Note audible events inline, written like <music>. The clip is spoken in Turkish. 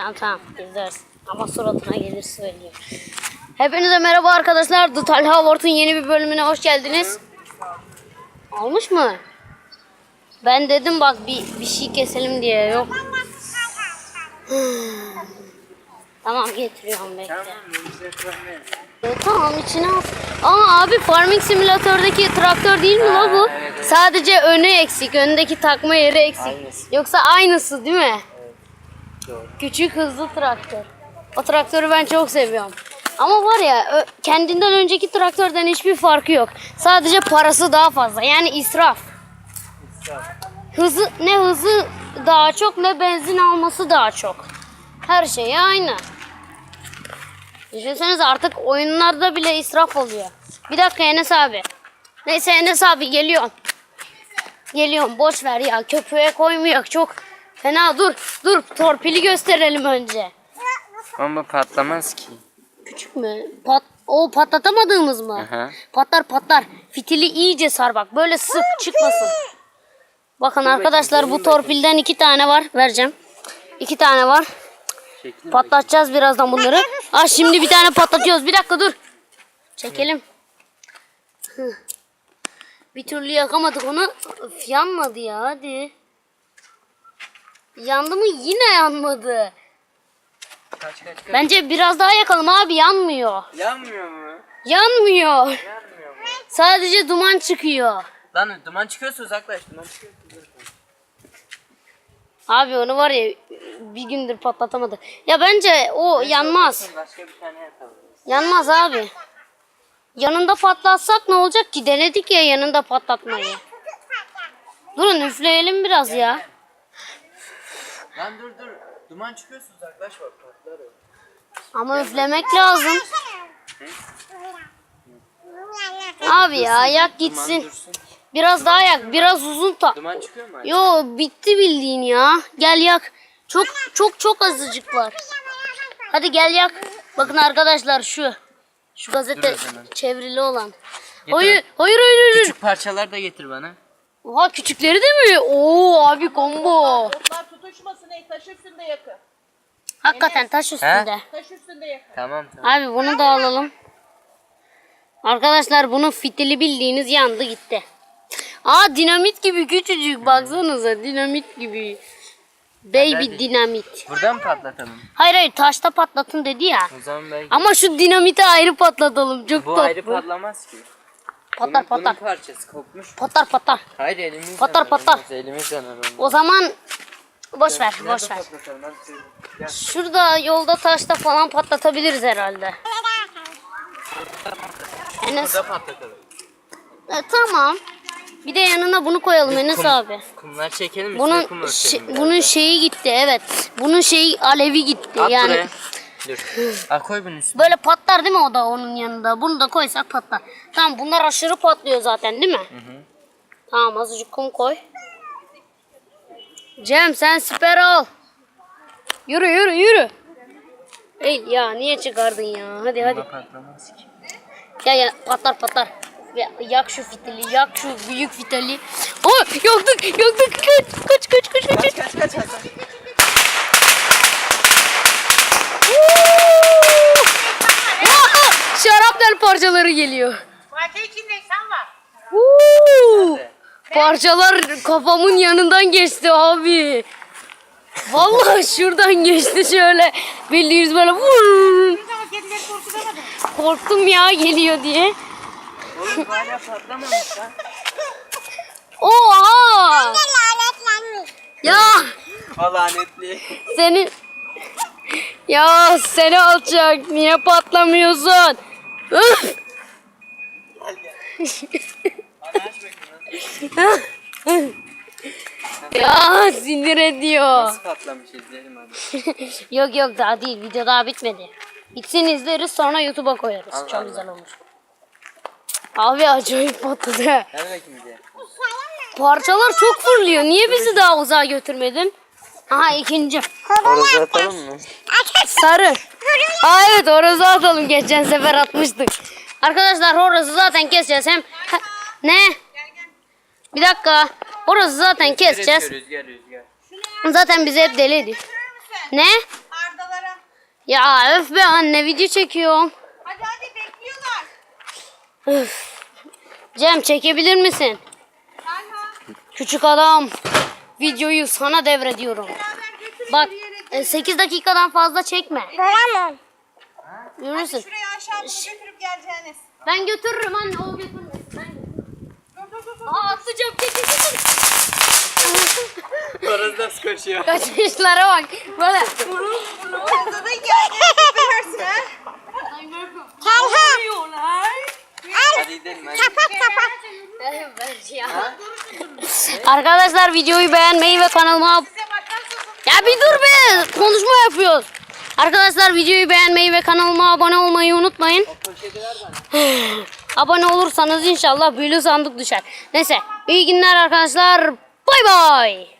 Tamam tamam izleriz. Ama suratına gelir söyleyeyim. Hepinize merhaba arkadaşlar. The Talha Award'un yeni bir bölümüne hoş geldiniz. Olmuş mu? Ben dedim bak bir, bir şey keselim diye yok. <sighs> tamam getiriyorum bekle. E, tamam içine at. Aa abi Farming Simulator'daki traktör değil mi la bu? Sadece önü eksik. Öndeki takma yeri eksik. Yoksa aynısı değil mi? Küçük hızlı traktör. O traktörü ben çok seviyorum. Ama var ya kendinden önceki traktörden hiçbir farkı yok. Sadece parası daha fazla. Yani israf. Hızı ne hızı daha çok ne benzin alması daha çok. Her şey aynı. Düşünsenize artık oyunlarda bile israf oluyor. Bir dakika Enes abi. Neyse Enes abi geliyorum. Geliyorum boş ver ya köpüğe koymuyor çok fena dur dur torpili gösterelim önce. Ama patlamaz ki. Küçük mü? Pat o patlatamadığımız mı? Aha. Patlar patlar. Fitili iyice sar bak böyle sık çıkmasın. Bakın arkadaşlar bu torpilden iki tane var vereceğim. İki tane var. Patlatacağız birazdan bunları. Ah şimdi bir tane patlatıyoruz. Bir dakika dur. Çekelim. Hı. Bir türlü yakamadık onu. Yanmadı ya hadi. Yandı mı? Yine yanmadı. Kaç kaç kaç. Bence biraz daha yakalım abi yanmıyor. Yanmıyor mu? Yanmıyor. Yanmıyor mu? Sadece duman çıkıyor. Lan duman çıkıyorsa uzaklaş. Duman çıkıyorsa uzaklaş. Abi onu var ya bir gündür patlatamadık. Ya bence o yanmaz. Başka bir tane yapalım. Yanmaz abi. Yanında patlatsak ne olacak ki? Denedik ya yanında patlatmayı. Durun üfleyelim biraz ya. Lan dur dur. Duman çıkıyorsa uzaklaş bak patlar o. Ama üflemek lazım. Abi ya yak Duman gitsin. dursun. Biraz daha yak. Biraz uzun tak. Duman çıkıyor mu? Yo bitti bildiğin ya. Gel yak. Çok çok çok azıcık var. Hadi gel yak. Bakın arkadaşlar şu. Şu gazete Dur o zaman. çevrili olan. Hayır hayır hayır. hayır. Küçük parçalar da getir bana. Oha küçükleri de mi? Oo abi combo. Otlar tutuşmasın ey taş üstünde yakın. Hakikaten taş üstünde. Taş üstünde yakın. Tamam tamam. Abi bunu da alalım. Arkadaşlar bunun fitili bildiğiniz yandı gitti. Aa dinamit gibi küçücük baksanıza dinamit gibi. Baby Hadi. dinamit. Buradan mı patlatalım? Hayır hayır taşta patlatın dedi ya. O zaman belki. Ama şu dinamiti ayrı patlatalım. Çok Bu tatlı. ayrı patlamaz ki. Patlar Bunun- patlar. Bunun parçası kopmuş. Patlar patlar. Hayır elimiz Patlar, patlar. olmaz, Elimiz yanar olmaz. O zaman boş ver Nerede boş ver. patlatalım? Hadi söyle. Gel. Şurada yolda taşta falan patlatabiliriz herhalde. Enes Burada patlatalım. E, tamam. Bir de yanına bunu koyalım Enes abi. Kumlar çekelim Bunun kum bunun şeyi gitti evet. Bunun şeyi alevi gitti. At yani buraya. Dur. Al koy bunun üstüne. böyle patlar değil mi o da onun yanında? Bunu da koysak patlar. Tamam bunlar aşırı patlıyor zaten değil mi? Tamam azıcık kum koy. Cem sen siper al. Yürü yürü yürü. Ey ya niye çıkardın ya? Hadi hadi. Ya ya patlar patlar. Ya, yak şu fitili, yak şu büyük fitili. Oh yaktık yaktık kaç kaç kaç kaç kaç. Kaç kaç kaç. kaç. Aa, Şarapnel parçaları geliyor. Fatih içinde sen var. Woo! Parçalar kafamın yanından geçti abi. Vallahi şuradan geçti şöyle. Bildiğiniz böyle. vur. Ama kedileri korkutamadım. Korktum ya geliyor diye. Oğlum hala patlamamış lan. Oha! Ya O lanetli. senin ya seni alacak niye patlamıyorsun? Üf! Bakayım nasıl, <laughs> ya sinir ediyor. nasıl patlamış izleyelim hadi. <laughs> Yok yok daha değil video daha bitmedi. Bitsin izleriz sonra YouTube'a koyarız. Allah Çok Allah. güzel olmuş. Abi acayip patladı. Bakayım diye. Parçalar çok fırlıyor. Niye bizi daha uzağa götürmedin? Aha ikinci. Orası atalım mı? Sarı. Aa evet horozu atalım. Geçen sefer atmıştık. Arkadaşlar horozu zaten keseceğiz. Hem ne? Bir dakika. Horozu zaten keseceğiz. Rüzgar rüzgar. Zaten bizi hep deli ediyor. Ne? Arda Ya öf be anne video çekiyorum. Hadi hadi bekliyorlar. Üf. Cem çekebilir misin? Küçük adam. Videoyu sana devrediyorum. Bak yürüyerek. 8 dakikadan fazla çekme. Tamam. Görürsün. Şuraya aşağı götürüp geleceğiniz. Ben götürürüm anne o götürmesin. Ben götürürüm. Dur dur dur. dur. Aa atlayacağım çek çek çek. <laughs> Orası nasıl koşuyor? Kaçışlara bak. Böyle. Hadi gidelim hadi. Kapat kapat. Arkadaşlar videoyu beğenmeyi ve kanalıma. Ya bir dur be konuşma yapıyoruz. Arkadaşlar videoyu beğenmeyi ve kanalıma abone olmayı unutmayın. <sighs> Abone olursanız inşallah büyülü sandık düşer. Neyse iyi günler arkadaşlar. Bay bay.